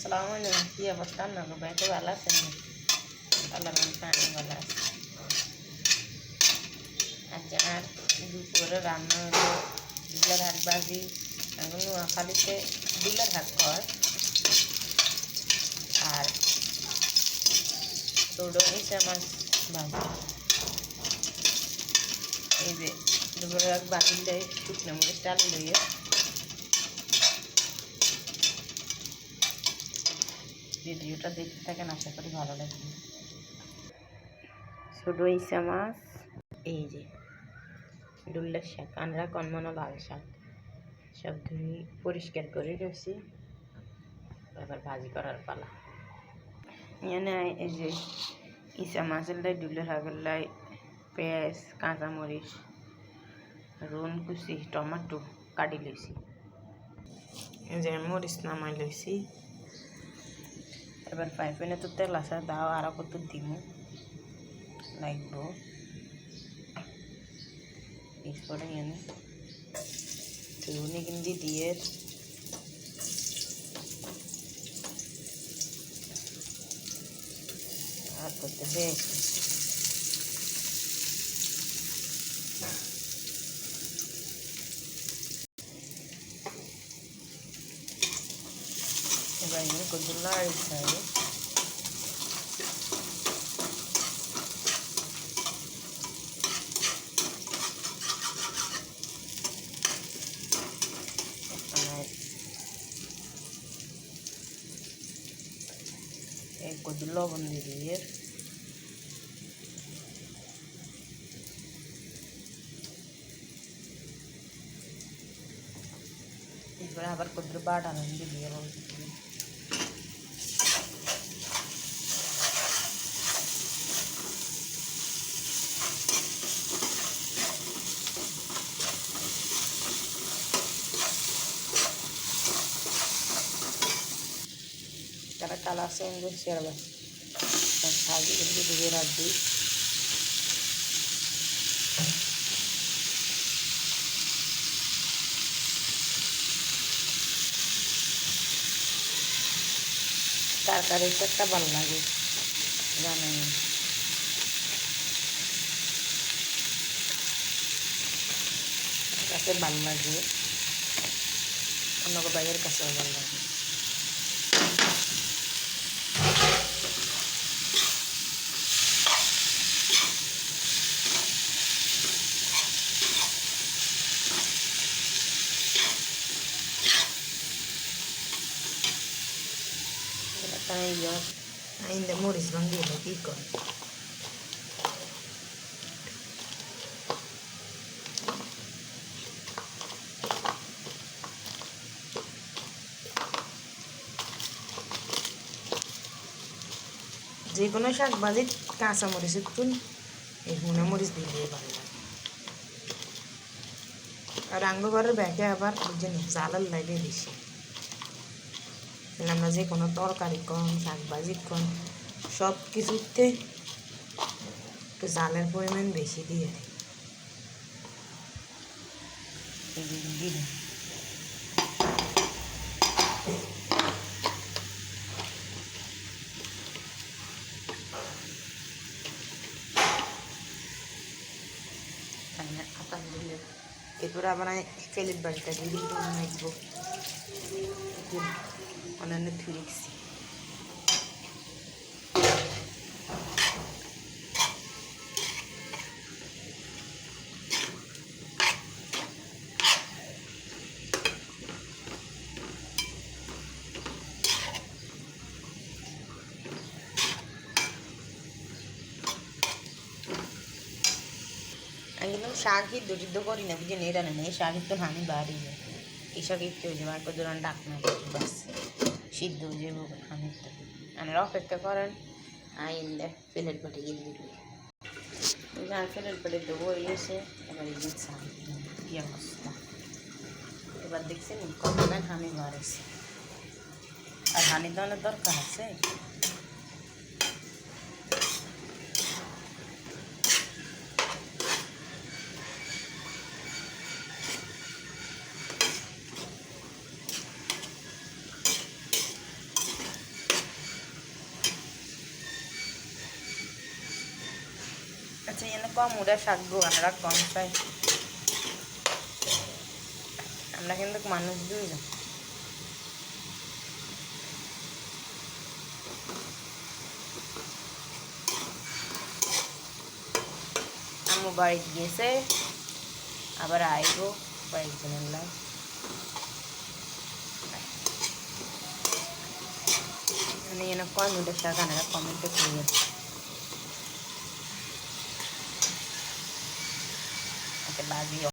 আসসালামু আলাইকুম কি অবস্থা না গো ব্যাংকে ভালো আছেন আল্লাহ আমি ভালো আছি আজ আর দুপুরে রান্না হলো ডিলার হাট বাজি এখন নোয়াখালীতে ডিলার হাট কর আর তোড়ো ইসে মাছ ভাজি এই যে দুপুরে দেয় শুকনো মরিচ ডাল লইয়ে ভিডিওটা দেখতে থাকেন আশা করি ভালো লাগবে। ছোটো ইসা মাছ। এই যে ডুল্লের শাক আনরা কনমানো লাল শাক। সব ধুই পরিষ্কার করে রয়েছি এবার ভাজি করার পালা। এখানে এই যে ইসা মাছের লাই ডুলের শাকের লাই পেঁয়াজ কাঁচামরিচ রুন কুচি টমাটো কাটি লইছি। যে মরিচ নামাই লইছি। 5 ini tuh terlasa saya tahu arah tuh dimu naik bro. Ini sekarang ini. Tuh ini kan gini dia aku tuh Kau jelas saya. కొంచెం লবণ দিয়ে এরপরে আবার কদ্র বাটানো দিয়ে বলছি যারা কালার চেঞ্জ করছে এবার সাজি কিন্তু ডুবে রাখবি কার কার একটা ভালো লাগে জানেন কাছে ভালো লাগে অন্য বাইরের কাছেও ভালো লাগে hindi mo rin bang dito kiko যে কোনো শাক ভাজি কাঁচা মরিচ একটু এই হুনে মরিচ দিলে ভালো লাগে আর আঙ্গবারের ব্যাগে আবার বুঝছেন জালাল লাগে বেশি আমরা যে কোনো তরকারি কম, শাকভাজি কম, সব কিছুতে একটু জালের পরিমাণ বেশি দিয়ে এরপরে আবার ফেলির বাড়িটা দিয়ে দিব অন্যান্য ফিরিক্সি একদম শাক টিদ্ধ করি না বুঝি নেই রান্না নেই শাক তো হানি বাড়ি এই সিদ্ধ হয়ে যাব হানির আপনারা অপেক্ষা করেন দেখ প্লেট পেটে গিয়ে দিল আর প্লেট পেটে দেবো এসে এবার এই কি অবস্থা? এবার দেখছেন কত না হানি বাড়েছে আর হানি তো দরকার আছে? ওরা শাক আনারা কম আমরা কিন্তু মানুষ দুই না আম্মু বাড়িতে গেছে, আবার আইবো কয়েকদিনের লাই মানে এনে কয় মুডের শাক আনারা কমেন্টে Baguio.